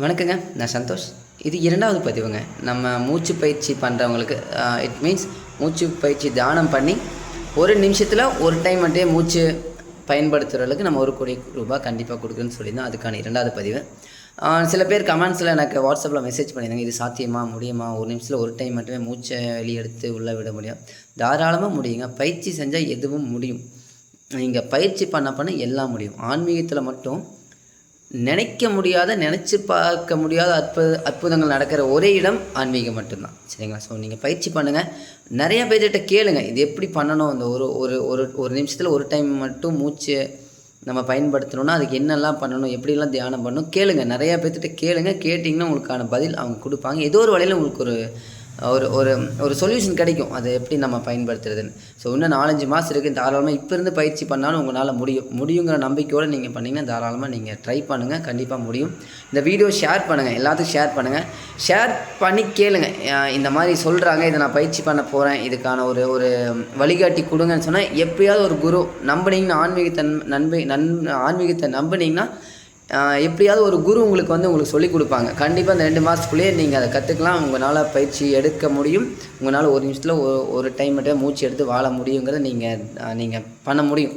வணக்கங்க நான் சந்தோஷ். இது இரண்டாவது பதிவுங்க. நம்ம மூச்சு பயிற்சி பண்ணுறவங்களுக்கு இட் மீன்ஸ் மூச்சு பயிற்சி தியானம் பண்ணி ஒரு நிமிஷத்தில் ஒரு டைம் மட்டும் மூச்சு பயன்படுத்துகிறவர்களுக்கு நம்ம ஒரு கோடி ரூபாய் கண்டிப்பாக கொடுக்குறேன்னு சொல்லியிருந்தோம். அதுக்கான இரண்டாவது பதிவு. சில பேர் கமெண்ட்ஸில் எனக்கு வாட்ஸ்அப்பில் மெசேஜ் பண்ணியிருந்தாங்க. இது சாத்தியமா முடியுமா? ஒரு நிமிஷத்தில் ஒரு டைம் மட்டுமே மூச்சை வெளியெடுத்து உள்ளே விட முடியும். தாராளமாக முடியுங்க. பயிற்சி செஞ்சால் எதுவும் முடியும். நீங்கள் பயிற்சி பண்ண பண்ண எல்லாம் முடியும். ஆன்மீகத்தில் மட்டும் நினைக்க முடியாத நினச்சி பார்க்க முடியாத அற்புத அற்புதங்கள் நடக்கிற ஒரே இடம் ஆன்மீகம் மட்டும்தான். சரிங்களா? ஸோ நீங்கள் பயிற்சி பண்ணுங்கள் நிறைய பேர்கிட்ட கேளுங்க. இது எப்படி பண்ணணும்? அந்த ஒரு ஒரு ஒரு ஒரு நிமிஷத்தில் ஒரு டைம் மட்டும் மூச்சு நம்ம பயன்படுத்தணும்னா அதுக்கு என்னெல்லாம் பண்ணணும்? எப்படிலாம் தியானம் பண்ணணும்? கேளுங்க. நிறையா பேர்த்திட்ட கேளுங்க. கேட்டிங்கன்னா உங்களுக்கான பதில் அவங்க கொடுப்பாங்க. ஏதோ ஒரு வழியில் உங்களுக்கு ஒரு ஒரு ஒரு ஒரு சொல்யூஷன் கிடைக்கும். அதை எப்படி நம்ம பயன்படுத்துறதுன்னு. ஸோ இன்னும் நாலஞ்சு மாதம் இருக்குது தாராளமாக இப்போ இருந்து பயிற்சி பண்ணாலும் உங்களால் முடியும். முடியுங்கிற நம்பிக்கையோடு நீங்கள் பண்ணிங்கன்னா தாராளமாக நீங்கள் ட்ரை பண்ணுங்கள் கண்டிப்பாக முடியும். இந்த வீடியோ ஷேர் பண்ணுங்கள் எல்லாத்துக்கும் ஷேர் பண்ணுங்கள் ஷேர் பண்ணி கேளுங்க. இந்த மாதிரி சொல்கிறாங்க இதை நான் பயிற்சி பண்ண போகிறேன் இதுக்கான ஒரு ஒரு வழிகாட்டி கொடுங்கன்னு சொன்னால் எப்படியாவது ஒரு குரு நம்பினீங்கன்னா ஆன்மீகத்தை நன்மை நன் ஆன்மீகத்தை நம்பினீங்கன்னா எப்படியாவது ஒரு குரு உங்களுக்கு வந்து உங்களுக்கு சொல்லிக் கொடுப்பாங்க. கண்டிப்பாக அந்த ரெண்டு மாதத்துக்குள்ளேயே நீங்கள் அதை கற்றுக்கலாம் உங்களால் பயிற்சி எடுக்க முடியும். உங்களால் ஒரு நிமிஷத்தில் ஒரு ஒரு டைம் மட்டும் மூச்சு எடுத்து வாழ முடியுங்கிறத நீங்கள் நீங்கள் பண்ண முடியும்.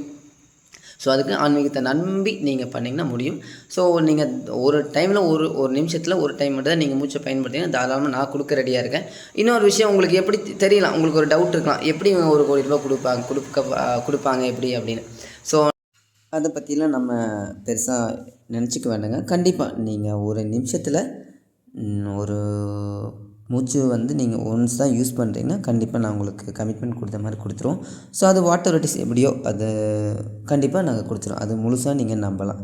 ஸோ அதுக்கு ஆன்மீகத்தை நம்பி நீங்கள் பண்ணிங்கன்னா முடியும். ஸோ நீங்கள் ஒரு டைமில் ஒரு ஒரு நிமிஷத்தில் ஒரு டைம் மட்டும் தான் நீங்கள் மூச்சை பயன்படுத்திங்கன்னா தாராளமாக நான் கொடுக்க ரெடியாக இருக்கேன். இன்னொரு விஷயம் உங்களுக்கு எப்படி தெரியலாம். உங்களுக்கு ஒரு டவுட் இருக்கலாம். எப்படி இவங்க ஒரு கோடி ரூபாய் கொடுப்பாங்க கொடுக்க கொடுப்பாங்க எப்படி அப்படின்னு. ஸோ அதை பற்றிலாம் நம்ம பெருசாக நினச்சிக்க வேண்டாங்க. கண்டிப்பாக நீங்கள் ஒரு நிமிஷத்தில் ஒரு மூச்சு வந்து நீங்கள் ஒன்ஸ் தான் யூஸ் பண்ணுறீங்கன்னா கண்டிப்பாக நான் உங்களுக்கு கமிட்மெண்ட் கொடுத்த மாதிரி கொடுத்துருவோம். ஸோ அது வாட்டர் இஸ் எப்படியோ அது கண்டிப்பாக நாங்கள் கொடுத்துருவோம். அது முழுசாக நீங்கள் நம்பலாம்.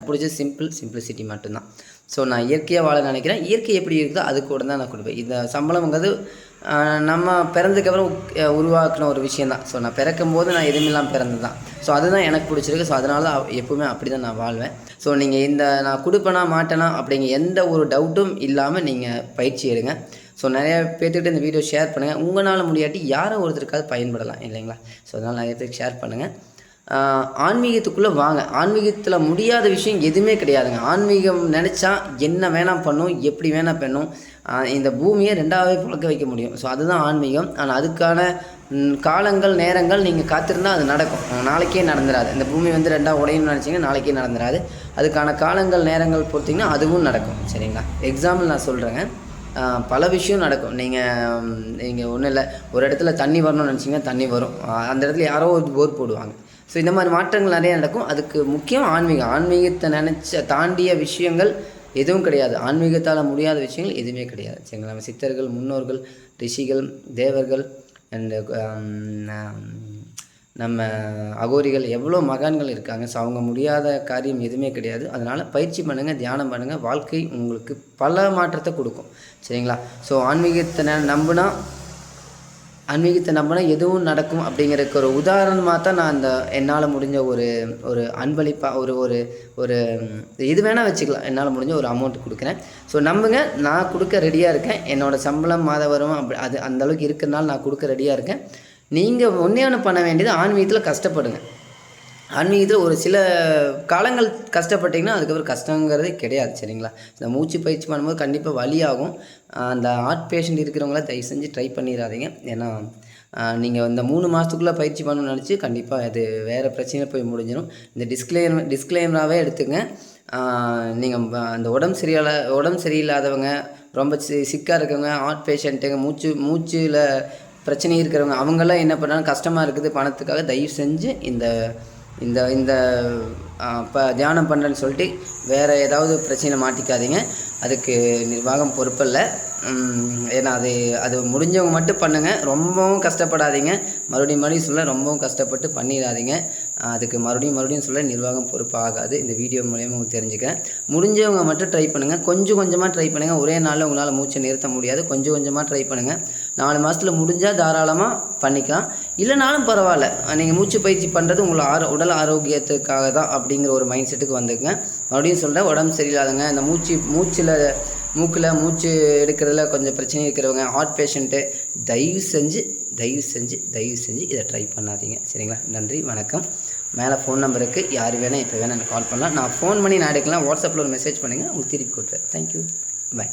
பிடிச்ச சிம்பிள் சிம்பிளிசிட்டி மட்டும்தான். ஸோ நான் இயற்கையாக வாழ நினைக்கிறேன். இயற்கை எப்படி இருக்குதோ அது கூட தான் நான் கொடுப்பேன். இந்த சம்பளம்ங்கிறது நம்ம பிறந்ததுக்கப்புறம் உருவாக்கின ஒரு விஷயம் தான் ஸோ நான் பிறக்கும் போது நான் எதுவும் இல்லாமல் பிறந்தது தான் ஸோ அதுதான் எனக்கு பிடிச்சிருக்கு. ஸோ அதனால தான் எப்போவுமே அப்படி தான் நான் வாழ்வேன். ஸோ நீங்கள் இந்த நான் கொடுப்பேனா மாட்டேனா அப்படிங்கிற எந்த ஒரு டவுட்டும் இல்லாமல் நீங்கள் பயிற்சி எடுங்க. ஸோ நிறைய பேர்த்துக்கிட்ட இந்த வீடியோ ஷேர் பண்ணுங்கள் உங்களால் முடியாட்டி யாரோ ஒருத்தருக்காவது பயன்படலாம் இல்லைங்களா? ஸோ அதனால் நிறைய பேருக்கு ஷேர் பண்ணுங்கள் ஆன்மீகத்துக்குள்ளே வாங்க. ஆன்மீகத்தில் முடியாத விஷயம் எதுவுமே கிடையாதுங்க. ஆன்மீகம் நினச்சா என்ன வேணால் பண்ணும் எப்படி வேணால் பண்ணும். இந்த பூமியை ரெண்டாவே புழக்க வைக்க முடியும். ஸோ அதுதான் ஆன்மீகம். ஆனால் அதுக்கான காலங்கள் நேரங்கள் நீங்கள் காத்திருந்தால் அது நடக்கும். நாளைக்கே நடந்துடாது இந்த பூமி வந்து ரெண்டாக உடையணும்னு நினச்சிங்கன்னா நாளைக்கே நடந்துடாது அதுக்கான காலங்கள் நேரங்கள் பொறுத்திங்கன்னா அதுவும் நடக்கும். சரிங்களா? எக்ஸாம்பிள் நான் சொல்கிறேங்க பல விஷயம் நடக்கும். நீங்கள் நீங்கள் ஒன்றும் இல்லை. ஒரு இடத்துல தண்ணி வரணும்னு நினச்சிங்கன்னா தண்ணி வரும். அந்த இடத்துல யாரோ ஒரு போர் போடுவாங்க. ஸோ இந்த மாதிரி மாற்றங்கள் நிறைய நடக்கும். அதுக்கு முக்கியம் ஆன்மீகம். ஆன்மீகத்தை நினச்ச தாண்டிய விஷயங்கள் எதுவும் கிடையாது. ஆன்மீகத்தால் முடியாத விஷயங்கள் எதுவுமே கிடையாது. சரிங்களா? நம்ம சித்தர்கள் முன்னோர்கள் ரிஷிகள் தேவர்கள் அண்டு um, um, நம்ம அகோரிகள் எவ்வளோ மகான்கள் இருக்காங்க. ஸோ அவங்க முடியாத காரியம் எதுவுமே கிடையாது. அதனால் பயிற்சி பண்ணுங்கள் தியானம் பண்ணுங்கள் வாழ்க்கை உங்களுக்கு பல மாற்றத்தை கொடுக்கும். சரிங்களா? ஸோ ஆன்மீகத்தை ந- நம்புனா ஆன்மீகத்தை நம்பினா எதுவும் நடக்கும் அப்படிங்கிறதுக்கு ஒரு உதாரணமாக தான் நான் அந்த என்னால் முடிஞ்ச ஒரு ஒரு அன்பளிப்பாக ஒரு ஒரு ஒரு இது வேணால் வச்சுக்கலாம். என்னால் முடிஞ்ச ஒரு அமௌண்ட் கொடுக்குறேன். ஸோ நம்புங்க. நான் கொடுக்க ரெடியாக இருக்கேன். என்னோடய சம்பளம் மாத வரும். அப்படி அது அந்த அளவுக்கு இருக்கிறனால நான் கொடுக்க ரெடியாக இருக்கேன். நீங்கள் ஒன்றே ஒன்று பண்ண வேண்டியது ஆன்மீகத்தில் கஷ்டப்படுங்க. ஆன்மீகத்தில் ஒரு சில காலங்கள் கஷ்டப்பட்டீங்கன்னா அதுக்கப்புறம் கஷ்டங்கிறதே கிடையாது சரிங்களா? இந்த மூச்சு பயிற்சி பண்ணும்போது கண்டிப்பாக வழியாகும் அந்த ஹார்ட் பேஷண்ட் இருக்கிறவங்கள தயவு செஞ்சு ட்ரை பண்ணிடாதீங்க. ஏன்னா நீங்கள் இந்த மூணு மாதத்துக்குள்ளே பயிற்சி பண்ணணும்னு நினச்சி கண்டிப்பாக அது வேறு பிரச்சனையில் போய் முடிஞ்சிடும். இந்த டிஸ்க்ளைம் டிஸ்க்ளைமராகவே எடுத்துங்க. நீங்கள் அந்த உடம்பு சரியால உடம்பு சரியில்லாதவங்க ரொம்ப சி சிக்காக இருக்கவங்க ஹார்ட் பேஷண்ட்டுங்க மூச்சு மூச்சில் பிரச்சனை இருக்கிறவங்க அவங்கெல்லாம் என்ன பண்ணுறாங்க கஷ்டமாக இருக்குது பணத்துக்காக தயவு செஞ்சு இந்த இந்த இந்த இப்போ தியானம் பண்ணுறேன்னு சொல்லிட்டு வேறு ஏதாவது பிரச்சனையில் மாட்டிக்காதீங்க. அதுக்கு நிர்வாகம் பொறுப்பில்லை. ஏன்னா அது அது முடிஞ்சவங்க மட்டும் பண்ணுங்கள் ரொம்பவும் கஷ்டப்படாதீங்க. மறுபடியும் மறுபடியும் சொல்ல ரொம்பவும் கஷ்டப்பட்டு பண்ணிடாதீங்க. அதுக்கு மறுபடியும் மறுபடியும் சொல்ல நிர்வாகம் பொறுப்பு ஆகாது இந்த வீடியோ மூலயமா உங்களுக்கு தெரிஞ்சுக்கிறேன். முடிஞ்சவங்க மட்டும் ட்ரை பண்ணுங்கள் கொஞ்சம் கொஞ்சமாக ட்ரை பண்ணுங்கள் ஒரே நாளில் உங்களால் மூச்சை நிறுத்த முடியாது. கொஞ்சம் கொஞ்சமாக ட்ரை பண்ணுங்கள் நாலு மாதத்தில் முடிஞ்சால் தாராளமாக பண்ணிக்கலாம். இல்லைனாலும் பரவாயில்ல. நீங்கள் மூச்சு பயிற்சி பண்ணுறது உங்களை ஆரோ உடல் ஆரோக்கியத்துக்காக தான் அப்படிங்கிற ஒரு மைண்ட் செட்டுக்கு வந்துக்குங்க. மறுபடியும் சொல்கிறேன் உடம்பு சரியில்லாதுங்க இந்த மூச்சு மூச்சில் மூக்கில் மூச்சு எடுக்கிறதுல கொஞ்சம் பிரச்சனை இருக்கிறவங்க ஹார்ட் பேஷண்ட்டு தயவு செஞ்சு தயவு செஞ்சு தயவு செஞ்சு இதை ட்ரை பண்ணாதீங்க. சரிங்களா? நன்றி வணக்கம். மேலே ஃபோன் நம்பருக்கு யார் வேணால் இப்போ வேணால் எனக்கு கால் பண்ணலாம். நான் ஃபோன் பண்ணி நான் எடுக்கலாம். வாட்ஸ்அப்பில் ஒரு மெசேஜ் பண்ணுங்கள் உங்களுக்கு திருப்பி கூட்டுறேன். Thank you bye